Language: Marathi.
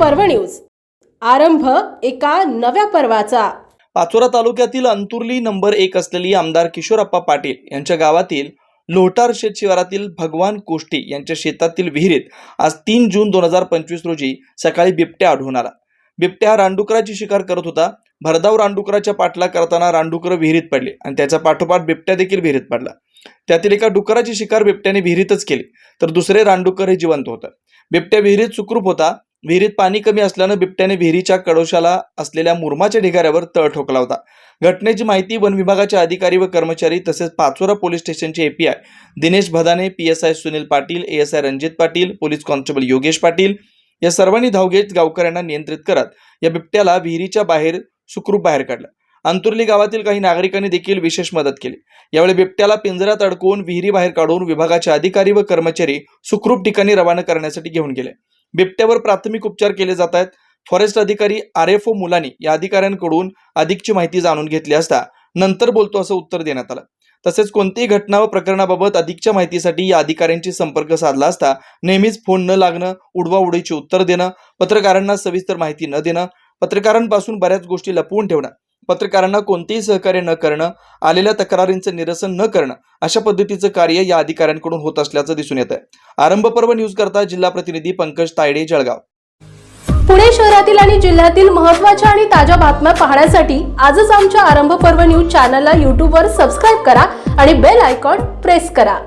पर्व न्यूज. आरंभ एका नव्या पर्वाचा. पाचोरा तालुक्यातील अंतुर्ली नंबर एक असलेली आमदार किशोरप्पा पाटील यांच्या गावातील लोहटार शेत शिवारातील भगवान कोष्टी यांच्या शेतातील विहिरीत आज तीन जून दोन हजार पंचवीस रोजी सकाळी बिबट्या आढळून आला. बिबट्या हा रानडुकराची शिकार करत होता. भरधाव रानडुकराच्या पाठला करताना रानडुकर विहिरीत पडले आणि त्याचा पाठोपाठ बिबट्या देखील विहिरीत पडला. त्यातील एका डुकराची शिकार बिबट्याने विहिरीतच केली तर दुसरे रानडुकर हे जिवंत होतं. बिबट्या विहिरीत सुखरूप होता. विहिरीत पाणी कमी असल्यानं बिबट्याने विहिरीच्या कडोशाला असलेल्या मुरमाच्या ढिगाऱ्यावर तळ ठोकला होता. घटनेची माहिती वन विभागाचे अधिकारी व कर्मचारी तसेच पाचोरा पोलीस स्टेशनचे API Dinesh Bhadane PSI Sunil Patil ASI S I Ranjit Patil police constable Yogesh Patil या सर्वांनी धाव घेत गावकऱ्यांना नियंत्रित करत या बिबट्याला विहिरीच्या बाहेर सुखरूप बाहेर काढलं. अंतुर्ली गावातील काही नागरिकांनी देखील विशेष मदत केली. यावेळी बिबट्याला पिंजऱ्यात अडकवून विहिरी बाहेर काढून विभागाचे अधिकारी व कर्मचारी सुखरूप ठिकाणी रवाना करण्यासाठी घेऊन गेले. बिबट्यावर प्राथमिक उपचार केले जात आहेत. फॉरेस्ट अधिकारी आर एफ ओ मुलानी या अधिकाऱ्यांकडून अधिकची माहिती जाणून घेतली असता नंतर बोलतो असं उत्तर देण्यात आलं. तसेच कोणतीही घटना व प्रकरणाबाबत अधिकच्या माहितीसाठी या अधिकाऱ्यांशी संपर्क साधला असता नेहमीच फोन न लागणं उडवाउडीची उत्तर देणं पत्रकारांना सविस्तर माहिती न देणं पत्रकारांपासून बऱ्याच गोष्टी लपवून ठेवणं पत्रकारांना कोणतेही सहकार्य न करणं आलेल्या तक्रारींचं निरसन न करणं अशा पद्धतीचं कार्य या अधिकाऱ्यांकडून होत असल्याचं दिसून येत आहे आरंभ पर्व न्यूज करता जिल्हा प्रतिनिधी पंकज तायडे जळगाव. पुणे शहरातील आणि जिल्ह्यातील महत्त्वाच्या आणि ताज्या बातम्या पाहण्यासाठी आजच आमच्या आरंभ पर्व न्यूज चॅनलला यूट्यूबवर सबस्क्राईब करा आणि बेल आयकॉन प्रेस करा.